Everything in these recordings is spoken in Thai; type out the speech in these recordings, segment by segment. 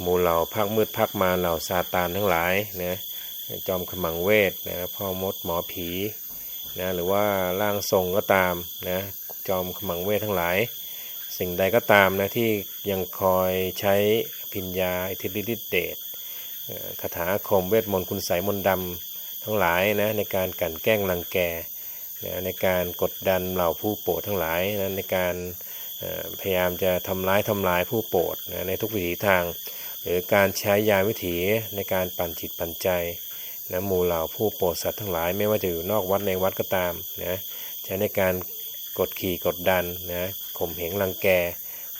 หมู่เหล่าภาคมืดภาคมาเหล่าซาตานทั้งหลายนะจอมขมังเวทนะพ่อมดหมอผีนะหรือว่าร่างทรงก็ตามนะจอมขมังเวททั้งหลาย สิ่งใดก็ตามนะที่ยังคอยใช้พิญญาอิทธิฤทธิเดชคาถาคมเวทมนต์คุณไสยมนต์ดำทั้งหลายนะในการกันแกล้งรังแกนะในการกดดันเหล่าผู้โปรดทั้งหลายนะในการ พยายามจะทำร้ายทำลายผู้โปรดนะในทุกวิถีทาง หรือการใช้ยาวิถีในการปั่นจิตปั่นใจนะหมู่เหล่าผู้โปรดสัตว์ทั้งหลายไม่ว่าจะอยู่นอกวัดในวัดก็ตามนะใช้ในการกดขี่กดดันนะข่มเหงรังแก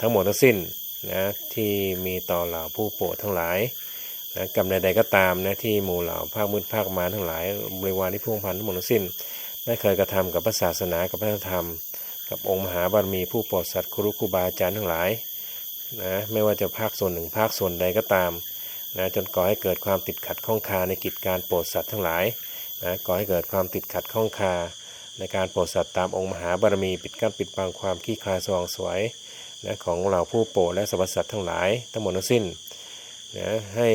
ทั้งหมดทั้งสิ้นนะที่มีต่อเหล่าผู้โปรดทั้งหลายนะกรรมใดๆก็ตามนะที่หมู่เหล่าภาคมืดภาคมารทั้งหลายบริวารที่พ่วงพันทั้งหมดทั้งสิ้นได้เคยกระทำกับพระศาสนากับพระธรรม กับองค์มหาบารมีผู้โปรดสัตว์ครูครูบาอาจารย์ทั้งหลายนะไม่ว่าจะภาคส่วนหนึ่งภาคส่วนใดก็ตามนะจนก่อให้เกิดความติดขัดข้องคาในกิจการโปรดสัตว์ทั้งหลายนะก่อให้เกิดความติดขัดข้องคา ในการโปรดสัตว์ตามองค์มหาบารมีปิดกั้นปิดบังความขี้คลาสว่างสวยนะของเหล่าผู้โปรดและสรรพสัตว์ทั้งหลายทั้งหมดทั้งสิ้นนะให้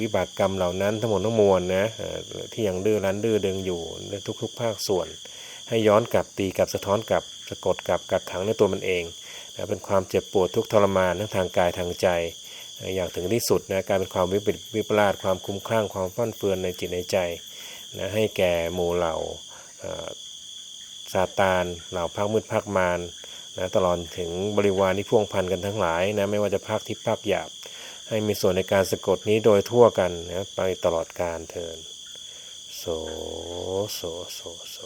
วิบากกรรมเหล่านั้นทั้งหมดทั้งมวลนะที่ยังดื้อรั้นดื้อดึงอยู่ในทุกๆ ภาคส่วน ให้ย้อนกลับตีกลับสะท้อนกลับ สะกดกับกักขังในตัวมันเองนะเป็นความเจ็บปวดทุกทรมานทั้งทางกายทางใจนะอย่างถึงที่สุดนะการเป็นความวิปริตวิปลาสความคุ้มคลั่งความฟั่นเฟือนในจิตในใจนะให้แก่หมู่เหล่าซาตานเหล่าภาคมืดภาคมารนะตลอดถึงบริวารที่พ่วงพันกันทั้งหลายนะไม่ว่าจะภาคทิพย์ภาคหยาบ ให้มีส่วนในการสะกดนี้โดยทั่วกันนะไปตลอดกาลเทินโสโสโสโส